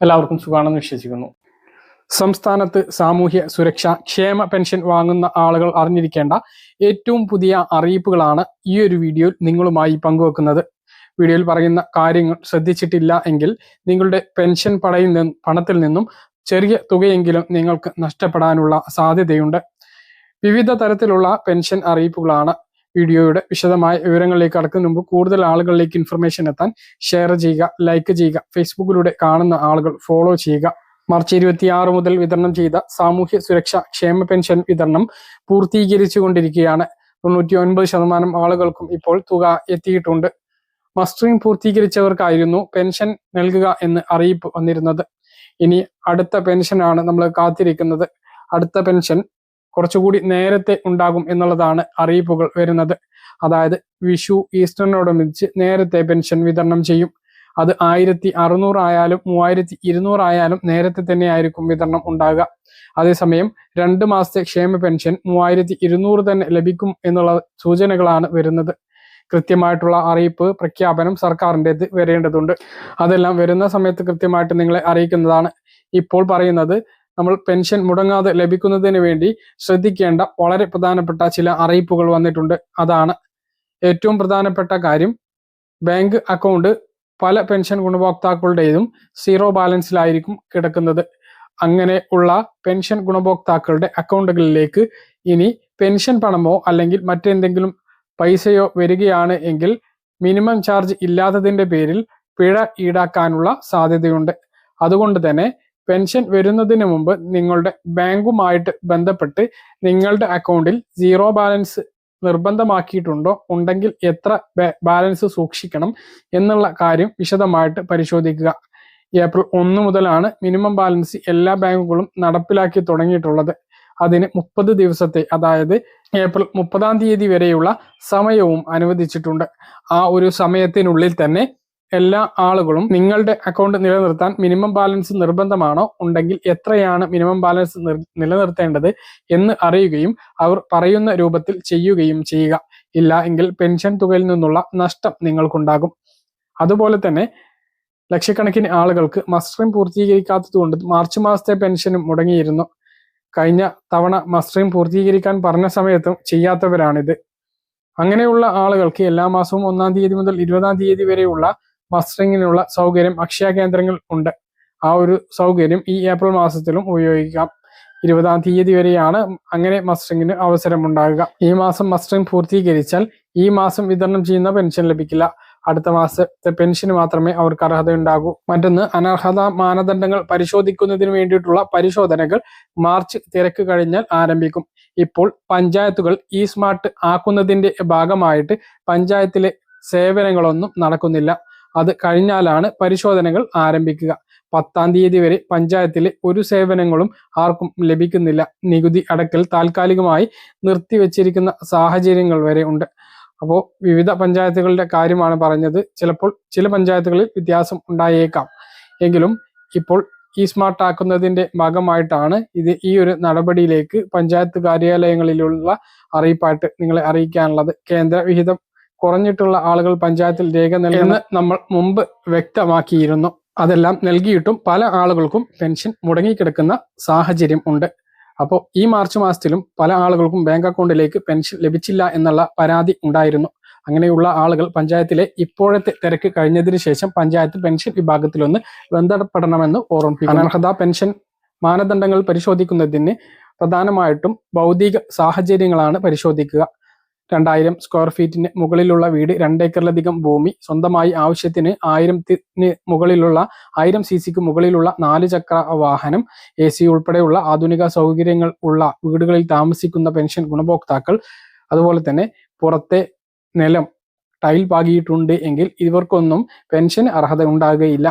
എല്ലാവർക്കും സുഖമാണെന്ന് വിശ്വസിക്കുന്നു. സംസ്ഥാനത്ത് സാമൂഹ്യ സുരക്ഷ ക്ഷേമ പെൻഷൻ വാങ്ങുന്ന ആളുകൾ അറിഞ്ഞിരിക്കേണ്ട ഏറ്റവും പുതിയ അറിയിപ്പുകളാണ് ഈ ഒരു വീഡിയോയിൽ നിങ്ങളുമായി പങ്കുവെക്കുന്നത്. വീഡിയോയിൽ പറയുന്ന കാര്യങ്ങൾ ശ്രദ്ധിച്ചിട്ടില്ല എങ്കിൽ നിങ്ങളുടെ പെൻഷൻ പടയിൽ നിന്ന് പണത്തിൽ നിന്നും ചെറിയ തുകയെങ്കിലും നിങ്ങൾക്ക് നഷ്ടപ്പെടാനുള്ള സാധ്യതയുണ്ട്. വിവിധ തരത്തിലുള്ള പെൻഷൻ അറിയിപ്പുകളാണ് വീഡിയോയുടെ വിശദമായ വിവരങ്ങളിലേക്ക് കടക്കുന്ന മുമ്പ് കൂടുതൽ ആളുകളിലേക്ക് ഇൻഫർമേഷൻ എത്താൻ ഷെയർ ചെയ്യുക ലൈക്ക് ചെയ്യുക ഫേസ്ബുക്കിലൂടെ കാണുന്ന ആളുകൾ ഫോളോ ചെയ്യുക. മാർച്ച് ഇരുപത്തിയാറ് മുതൽ വിതരണം ചെയ്ത സാമൂഹ്യ സുരക്ഷ ക്ഷേമ പെൻഷൻ വിതരണം പൂർത്തീകരിച്ചുകൊണ്ടിരിക്കുകയാണ്. തൊണ്ണൂറ്റി ഒൻപത് ശതമാനം ആളുകൾക്കും ഇപ്പോൾ തുക എത്തിയിട്ടുണ്ട്. മസ്റ്ററിംഗ് പൂർത്തീകരിച്ചവർക്കായിരുന്നു പെൻഷൻ നൽകുക എന്ന് അറിയിപ്പ് വന്നിരുന്നത്. ഇനി അടുത്ത പെൻഷനാണ് നമ്മൾ കാത്തിരിക്കുന്നത്. അടുത്ത പെൻഷൻ കുറച്ചുകൂടി നേരത്തെ ഉണ്ടാകും എന്നുള്ളതാണ് അറിയിപ്പുകൾ വരുന്നത്. അതായത് വിഷു ഈസ്റ്ററിനോടനുബന്ധിച്ച് നേരത്തെ പെൻഷൻ വിതരണം ചെയ്യും. അത് ആയിരത്തി അറുന്നൂറായാലും മൂവായിരത്തി ഇരുന്നൂറായാലും നേരത്തെ തന്നെ ആയിരിക്കും വിതരണം ഉണ്ടാകുക. അതേസമയം രണ്ട് മാസത്തെ ക്ഷേമ പെൻഷൻ മൂവായിരത്തി ഇരുന്നൂറ് തന്നെ ലഭിക്കും എന്നുള്ള സൂചനകളാണ് വരുന്നത്. കൃത്യമായിട്ടുള്ള അറിയിപ്പ് പ്രഖ്യാപനം സർക്കാരിന്റെത് വരേണ്ടതുണ്ട്. അതെല്ലാം വരുന്ന സമയത്ത് കൃത്യമായിട്ട് നിങ്ങളെ അറിയിക്കുന്നതാണ്. ഇപ്പോൾ പറയുന്നത് നമ്മൾ പെൻഷൻ മുടങ്ങാതെ ലഭിക്കുന്നതിന് വേണ്ടി ശ്രദ്ധിക്കേണ്ട വളരെ പ്രധാനപ്പെട്ട ചില അറിയിപ്പുകൾ വന്നിട്ടുണ്ട്. അതാണ് ഏറ്റവും പ്രധാനപ്പെട്ട കാര്യം. ബാങ്ക് അക്കൗണ്ട് പല പെൻഷൻ ഗുണഭോക്താക്കളുടേതും സീറോ ബാലൻസിലായിരിക്കും കിടക്കുന്നത്. അങ്ങനെ ഉള്ള പെൻഷൻ ഗുണഭോക്താക്കളുടെ അക്കൗണ്ടുകളിലേക്ക് ഇനി പെൻഷൻ പണമോ അല്ലെങ്കിൽ മറ്റെന്തെങ്കിലും പൈസയോ വരികയാണ് എങ്കിൽ മിനിമം ചാർജ് ഇല്ലാത്തതിന്റെ പേരിൽ പിഴ ഈടാക്കാനുള്ള സാധ്യതയുണ്ട്. അതുകൊണ്ട് തന്നെ പെൻഷൻ വരുന്നതിന് മുമ്പ് നിങ്ങളുടെ ബാങ്കുമായിട്ട് ബന്ധപ്പെട്ട് നിങ്ങളുടെ അക്കൗണ്ടിൽ സീറോ ബാലൻസ് നിർബന്ധമാക്കിയിട്ടുണ്ടോ? ഉണ്ടെങ്കിൽ എത്ര ബാലൻസ് സൂക്ഷിക്കണം എന്നുള്ള കാര്യം വിശദമായിട്ട് പരിശോധിക്കുക. ഏപ്രിൽ ഒന്ന് മുതലാണ് മിനിമം ബാലൻസ് എല്ലാ ബാങ്കുകളും നടപ്പിലാക്കി തുടങ്ങിയിട്ടുള്ളത്. അതിന് മുപ്പത് ദിവസത്തെ അതായത് ഏപ്രിൽ മുപ്പതാം തീയതി വരെയുള്ള സമയവും അനുവദിച്ചിട്ടുണ്ട്. ആ ഒരു സമയത്തിനുള്ളിൽ തന്നെ എല്ലാ ആളുകളും നിങ്ങളുടെ അക്കൗണ്ട് നിലനിർത്താൻ മിനിമം ബാലൻസ് നിർബന്ധമാണോ? ഉണ്ടെങ്കിൽ എത്രയാണ് മിനിമം ബാലൻസ് നിലനിർത്തേണ്ടത് എന്ന് അറിയുകയും അവർ പറയുന്ന രൂപത്തിൽ ചെയ്യുകയും ചെയ്യുക. ഇല്ല എങ്കിൽ പെൻഷൻ തുകയിൽ നിന്നുള്ള നഷ്ടം നിങ്ങൾക്കുണ്ടാകും. അതുപോലെ തന്നെ ലക്ഷക്കണക്കിന് ആളുകൾക്ക് മസ്റ്ററിംഗ് പൂർത്തീകരിക്കാത്തതുകൊണ്ട് മാർച്ച് മാസത്തെ പെൻഷനും മുടങ്ങിയിരുന്നു. കഴിഞ്ഞ തവണ മസ്റ്ററിംഗ് പൂർത്തീകരിക്കാൻ പറഞ്ഞ സമയത്തും ചെയ്യാത്തവരാണിത്. അങ്ങനെയുള്ള ആളുകൾക്ക് എല്ലാ മാസവും ഒന്നാം തീയതി മുതൽ ഇരുപതാം തീയതി വരെയുള്ള മസ്റ്ററിങ്ങിനുള്ള സൗകര്യം അക്ഷയ കേന്ദ്രങ്ങൾ ഉണ്ട്. ആ ഒരു സൗകര്യം ഈ ഏപ്രിൽ മാസത്തിലും ഉപയോഗിക്കാം. ഇരുപതാം തീയതി വരെയാണ് അങ്ങനെ മസ്റ്ററിങ്ങിന് അവസരമുണ്ടാകുക. ഈ മാസം മസ്റ്ററിംഗ് പൂർത്തീകരിച്ചാൽ ഈ മാസം വിതരണം ചെയ്യുന്ന പെൻഷൻ ലഭിക്കില്ല. അടുത്ത മാസത്തെ പെൻഷന് മാത്രമേ അവർക്ക് അർഹതയുണ്ടാകൂ. മറ്റൊന്ന് അനർഹത മാനദണ്ഡങ്ങൾ പരിശോധിക്കുന്നതിന് വേണ്ടിയിട്ടുള്ള പരിശോധനകൾ മാർച്ച് തിരക്ക് കഴിഞ്ഞാൽ ആരംഭിക്കും. ഇപ്പോൾ പഞ്ചായത്തുകൾ ഈ സ്മാർട്ട് ആക്കുന്നതിന്റെ ഭാഗമായിട്ട് പഞ്ചായത്തിലെ സേവനങ്ങളൊന്നും നടക്കുന്നില്ല. അത് കഴിഞ്ഞാലാണ് പരിശോധനകൾ ആരംഭിക്കുക. പത്താം തീയതി വരെ പഞ്ചായത്തിലെ ഒരു സേവനങ്ങളും ആർക്കും ലഭിക്കുന്നില്ല. നികുതി അടക്കൽ താൽക്കാലികമായി നിർത്തിവെച്ചിരിക്കുന്ന സാഹചര്യങ്ങൾ വരെ ഉണ്ട്. അപ്പോൾ വിവിധ പഞ്ചായത്തുകളുടെ കാര്യമാണ് പറഞ്ഞത്. ചിലപ്പോൾ ചില പഞ്ചായത്തുകളിൽ വ്യത്യാസം ഉണ്ടായേക്കാം. എങ്കിലും ഇപ്പോൾ ഈ സ്മാർട്ട് ആക്കുന്നതിന്റെ ഭാഗമായിട്ടാണ് ഇത് ഈ ഒരു നടപടിയിലേക്ക് പഞ്ചായത്ത് കാര്യാലയങ്ങളിലുള്ള അറിയിപ്പായിട്ട് നിങ്ങളെ അറിയിക്കാനുള്ളത്. കേന്ദ്ര വിഹിതം കുറഞ്ഞിട്ടുള്ള ആളുകൾ പഞ്ചായത്തിൽ രേഖ നൽകുന്ന നമ്മൾ മുമ്പ് വ്യക്തമാക്കിയിരുന്നു. അതെല്ലാം നൽകിയിട്ടും പല ആളുകൾക്കും പെൻഷൻ മുടങ്ങിക്കിടക്കുന്ന സാഹചര്യം ഉണ്ട്. അപ്പോൾ ഈ മാർച്ച് മാസത്തിലും പല ആളുകൾക്കും ബാങ്ക് അക്കൗണ്ടിലേക്ക് പെൻഷൻ ലഭിച്ചില്ല എന്നുള്ള പരാതി ഉണ്ടായിരുന്നു. അങ്ങനെയുള്ള ആളുകൾ പഞ്ചായത്തിലെ ഇപ്പോഴത്തെ തിരക്ക് കഴിഞ്ഞതിന് ശേഷം പഞ്ചായത്ത് പെൻഷൻ വിഭാഗത്തിലൊന്ന് ബന്ധപ്പെടണമെന്ന് ഓർമ്മിപ്പിക്കുന്നു. അനർഹത പെൻഷൻ മാനദണ്ഡങ്ങൾ പരിശോധിക്കുന്നതിന് പ്രധാനമായിട്ടും ഭൗതിക സാഹചര്യങ്ങളാണ് പരിശോധിക്കുക. രണ്ടായിരം സ്ക്വയർ ഫീറ്റിന് മുകളിലുള്ള വീട് രണ്ടേക്കറിലധികം ഭൂമി. സ്വന്തമായി ആവശ്യത്തിന് ആയിരത്തിന് മുകളിലുള്ള ആയിരം സി സിക്ക് മുകളിലുള്ള നാല് ചക്ര വാഹനം എ സി ഉൾപ്പെടെയുള്ള ആധുനിക സൗകര്യങ്ങൾ ഉള്ള വീടുകളിൽ താമസിക്കുന്ന പെൻഷൻ ഗുണഭോക്താക്കൾ. അതുപോലെ തന്നെ പുറത്തെ നിലം ടൈൽ പാകിയിട്ടുണ്ട് എങ്കിൽ ഇവർക്കൊന്നും പെൻഷൻ അർഹത ഉണ്ടാകുകയില്ല.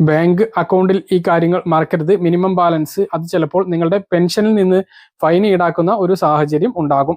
ബാങ്ക് അക്കൗണ്ടിൽ ഈ കാര്യങ്ങൾ മറക്കരുത്. മിനിമം ബാലൻസ് അത് ചിലപ്പോൾ നിങ്ങളുടെ പെൻഷനിൽ നിന്ന് ഫൈൻ ഈടാക്കുന്ന ഒരു സാഹചര്യം ഉണ്ടാകും.